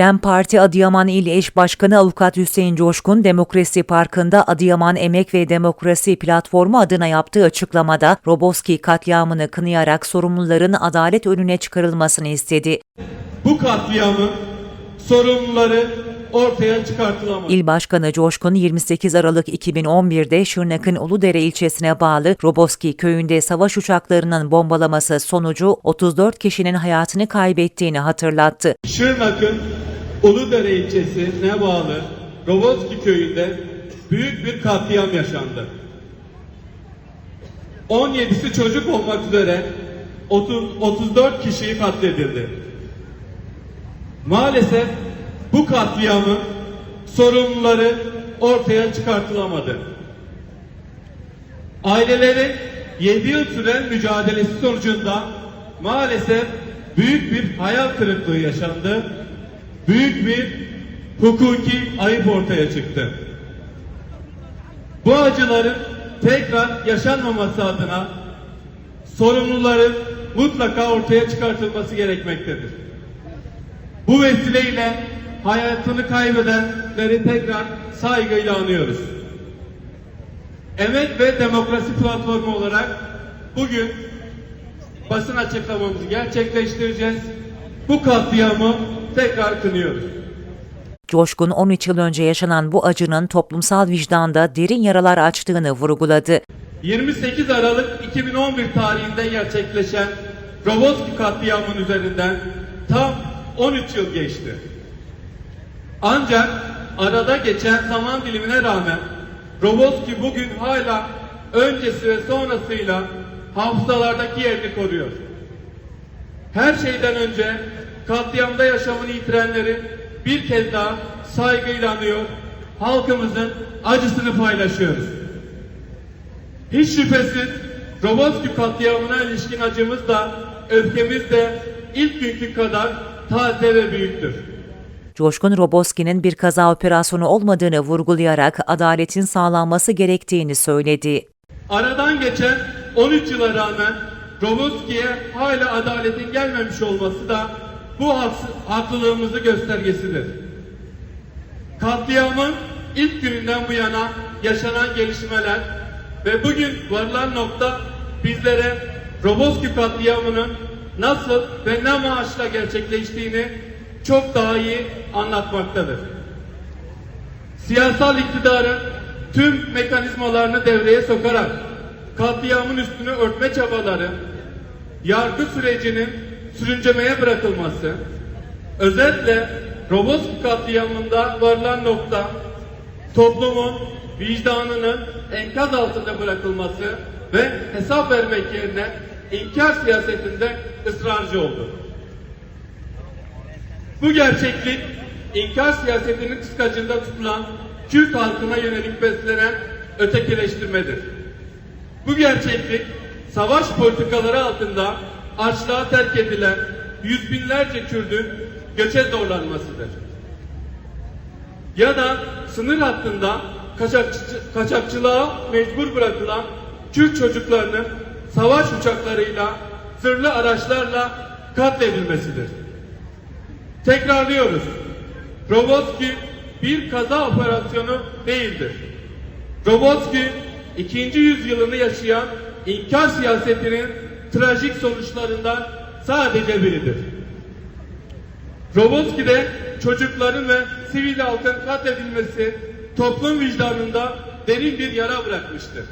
DEM Parti Adıyaman İl Eş Başkanı Avukat Hüseyin Coşkun, Demokrasi Parkı'nda Adıyaman Emek ve Demokrasi Platformu adına yaptığı açıklamada Roboski katliamını kınayarak sorumluların adalet önüne çıkarılmasını istedi. Bu katliamın sorumluları ortaya çıkartılamadı. İl Başkanı Coşkun 28 Aralık 2011'de Şırnak'ın Uludere ilçesine bağlı Roboski köyünde savaş uçaklarının bombalaması sonucu 34 kişinin hayatını kaybettiğini hatırlattı. Şırnak'ın Uludere ilçesine bağlı Roboski köyünde büyük bir katliam yaşandı. 17'si çocuk olmak üzere 30, 34 kişiyi katledildi. Maalesef bu katliamın sorumluları ortaya çıkartılamadı. Ailelerin 7 yıl süren mücadelesi sonucunda maalesef büyük bir hayal kırıklığı yaşandı. Büyük bir hukuki ayıp ortaya çıktı. Bu acıların tekrar yaşanmaması adına sorumluların mutlaka ortaya çıkartılması gerekmektedir. Bu vesileyle hayatını kaybedenleri tekrar saygıyla anıyoruz. Emek ve Demokrasi Platformu olarak bugün basın açıklamamızı gerçekleştireceğiz. Bu katliamı tekrar kınıyoruz. Coşkun 13 yıl önce yaşanan bu acının toplumsal vicdanda derin yaralar açtığını vurguladı. 28 Aralık 2011 tarihinde gerçekleşen Roboski katliamının üzerinden tam 13 yıl geçti. Ancak arada geçen zaman dilimine rağmen Roboski bugün hala öncesi ve sonrasıyla hafızalardaki yerini koruyor. Her şeyden önce katliamda yaşamını yitirenleri bir kez daha saygıyla anıyor, halkımızın acısını paylaşıyoruz. Hiç şüphesiz Roboski katliamına ilişkin acımız da öfkemiz de ilk günkü kadar taze ve büyüktür. Coşkun Roboski'nin bir kaza operasyonu olmadığını vurgulayarak adaletin sağlanması gerektiğini söyledi. Aradan geçen 13 yıla rağmen Roboski'ye hala adaletin gelmemiş olması da bu haklılığımızı göstergesidir. Katliamın ilk gününden bu yana yaşanan gelişmeler ve bugün varılan nokta bizlere Roboski katliamının nasıl ve ne amaçla gerçekleştiğini çok daha iyi anlatmaktadır. Siyasal iktidarın tüm mekanizmalarını devreye sokarak katliamın üstünü örtme çabaları, yargı sürecinin sürüncemeye bırakılması, özellikle Roboski katliamında varılan nokta toplumun vicdanının enkaz altında bırakılması ve hesap vermek yerine inkar siyasetinde ısrarcı oldu. Bu gerçeklik inkar siyasetinin kıskacında tutulan Kürt halkına yönelik beslenen ötekileştirmedir. Bu gerçeklik savaş politikaları altında açlığa terk edilen yüz binlerce Kürt'ün göçe zorlanmasıdır. Ya da sınır hattında kaçakçı, kaçakçılığa mecbur bırakılan Kürt çocuklarının savaş uçaklarıyla, zırhlı araçlarla katledilmesidir. Tekrarlıyoruz. Roboski bir kaza operasyonu değildir. Roboski ikinci yüzyılını yaşayan inkar siyasetinin trajik sonuçlarından sadece biridir. Roboski'de çocukların ve sivil halkın katledilmesi toplum vicdanında derin bir yara bırakmıştır.